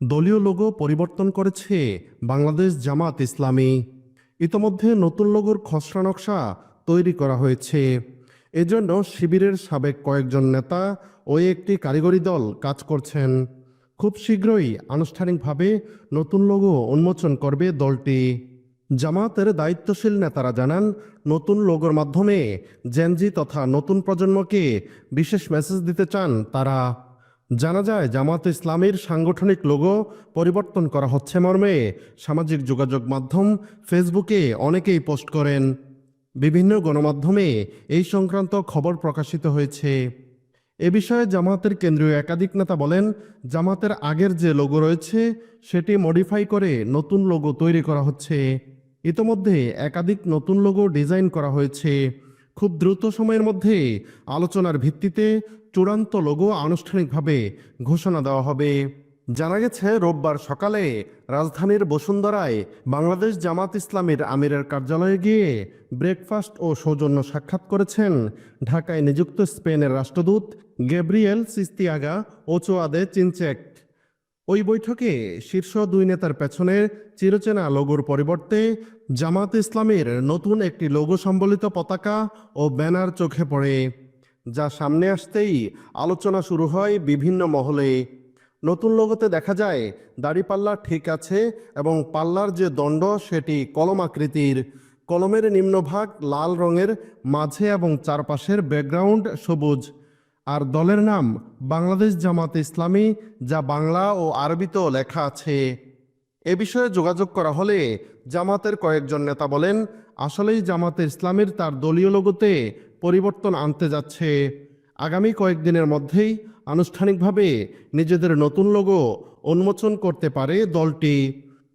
দলীয় লোগো পরিবর্তন করেছে বাংলাদেশ জামাত ইসলামী। ইতোমধ্যে নতুন লোগোর খসড়া নকশা তৈরি করা হয়েছে। এজন্য শিবিরের সাবেক কয়েকজন নেতা ও একটি কারিগরি দল কাজ করছেন। খুব শীঘ্রই আনুষ্ঠানিকভাবে নতুন লোগো উন্মোচন করবে দলটি। জামাতের দায়িত্বশীল নেতারা জানান, নতুন লোগোর মাধ্যমে জেনজি তথা নতুন প্রজন্মকে বিশেষ মেসেজ দিতে চান তারা। জানা যায়, জামাত ইসলামের সাংগঠনিক লোগো পরিবর্তন করা হচ্ছে মর্মে। সামাজিক যোগাযোগ মাধ্যম ফেসবুকে অনেকেই পোস্ট করেন। বিভিন্ন গণমাধ্যমে এই সংক্রান্ত খবর প্রকাশিত হয়েছে। এ বিষয়ে জামাতের কেন্দ্রীয় একাধিক নেতা বলেন, জামাতের আগের যে লোগো রয়েছে, সেটি মডিফাই করে নতুন লোগো তৈরি করা হচ্ছে। ইতোমধ্যে একাধিক নতুন লোগো ডিজাইন করা হয়েছে। খুব দ্রুত সময়ের মধ্যে আলোচনার ভিত্তিতে চূড়ান্ত লোগো আনুষ্ঠানিকভাবে ঘোষণা দেওয়া হবে। জানা গেছে, রোববার সকালে রাজধানীর বসুন্ধরায় বাংলাদেশ জামাত ইসলামের আমিরের কার্যালয়ে গিয়ে ব্রেকফাস্ট ও সৌজন্য সাক্ষাৎ করেছেন ঢাকায় নিযুক্ত স্পেনের রাষ্ট্রদূত গ্যাব্রিয়েল সিস্তিয়াগা ওচোয়াদে চিনচেক। ওই বৈঠকে শীর্ষ দুই নেতার পেছনে চিরচেনা লোগোর পরিবর্তে জামাত ইসলামের নতুন একটি লোগো সম্বলিত পতাকা ও ব্যানার চোখে পড়ে, যা সামনে আসতেই আলোচনা শুরু হয় বিভিন্ন মহলে। নতুন লোগোতে দেখা যায়, দাড়িপাল্লা ঠিক আছে এবং পাল্লার যে দণ্ড, সেটি কলম আকৃতির। কলমের নিম্নভাগ লাল রঙের, মাঝে এবং চারপাশের ব্যাকগ্রাউন্ড সবুজ। আর দলের নাম বাংলাদেশ জামাত ইসলামী, যা বাংলা ও আরবিতেও লেখা আছে। এ বিষয়ে যোগাযোগ করা হলে জামাতের কয়েকজন নেতা বলেন, আসলেই জামাতে ইসলামের তার দলীয় লোগোতে পরিবর্তন আনতে যাচ্ছে। আগামী কয়েকদিনের মধ্যেই আনুষ্ঠানিকভাবে নিজেদের নতুন লোগো উন্মোচন করতে পারে দলটি।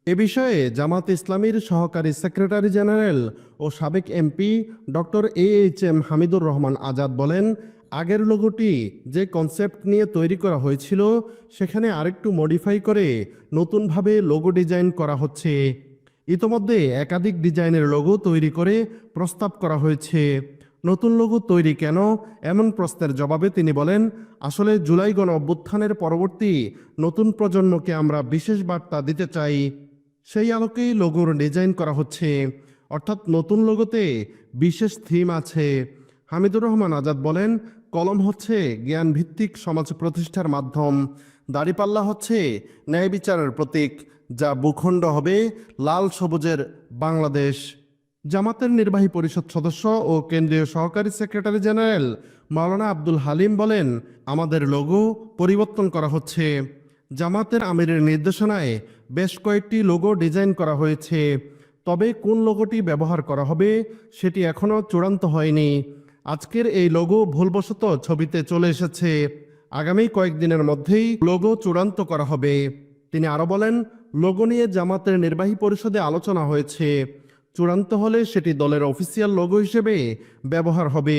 এ বিষয়ে জামাত ইসলামীর সহকারী সেক্রেটারি জেনারেল ও সাবেক MP doctor A H M Hamidur Rahman Azad বলেন আগের লোগোটি যে কনসেপ্ট নিয়ে তৈরি করা হয়েছিল, সেখানে আরেকটু মডিফাই করে নতুনভাবে লোগো ডিজাইন করা হচ্ছে। ইতোমধ্যে একাধিক ডিজাইনের লোগো তৈরি করে প্রস্তাব করা হয়েছে। নতুন লোগো তৈরি কেন? এমন প্রশ্নের জবাবে তিনি বলেন, আসলে জুলাই গণ অভ্যুত্থানের পরবর্তী নতুন প্রজন্মকে আমরা বিশেষ বার্তা দিতে চাই। সেই আলোকেই লোগোর ডিজাইন করা হচ্ছে। অর্থাৎ নতুন লোগোতে বিশেষ থিম আছে। হামিদুর রহমান আজাদ বলেন কলম হচ্ছে জ্ঞান ভিত্তিক সমাজ প্রতিষ্ঠার মাধ্যম। দাড়িপাল্লা হচ্ছে ন্যায় বিচারের প্রতীক, যা ভূখণ্ড হবে লাল সবুজের বাংলাদেশ। জামাতের নির্বাহী পরিষদ সদস্য ও কেন্দ্রীয় সহকারী সেক্রেটারি জেনারেল মাওলানা আব্দুল হালিম বলেন, আমাদের লোগো পরিবর্তন করা হচ্ছে। জামাতের আমিরের নির্দেশনায় বেশ কয়েকটি লোগো ডিজাইন করা হয়েছে। তবে কোন লোগোটি ব্যবহার করা হবে সেটি এখনও চূড়ান্ত হয়নি। আজকের এই লোগো ভুলবশত ছবিতে চলে এসেছে। আগামী কয়েকদিনের মধ্যেই লোগো চূড়ান্ত করা হবে। তিনি আরও বলেন লোগো নিয়ে জামাতের নির্বাহী পরিষদে আলোচনা হয়েছে। চূড়ান্ত হলে সেটি দলের অফিসিয়াল লোগো হিসেবে ব্যবহার হবে।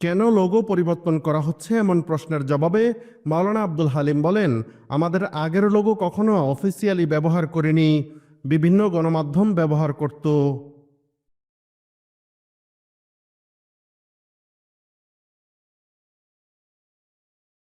কেন লোগো পরিবর্তন করা হচ্ছে এমন প্রশ্নের জবাবে মাওলানা আব্দুল হালিম বলেন, আমাদের আগের লোগো কখনো অফিসিয়ালি ব্যবহার করিনি। বিভিন্ন গণমাধ্যম ব্যবহার করত।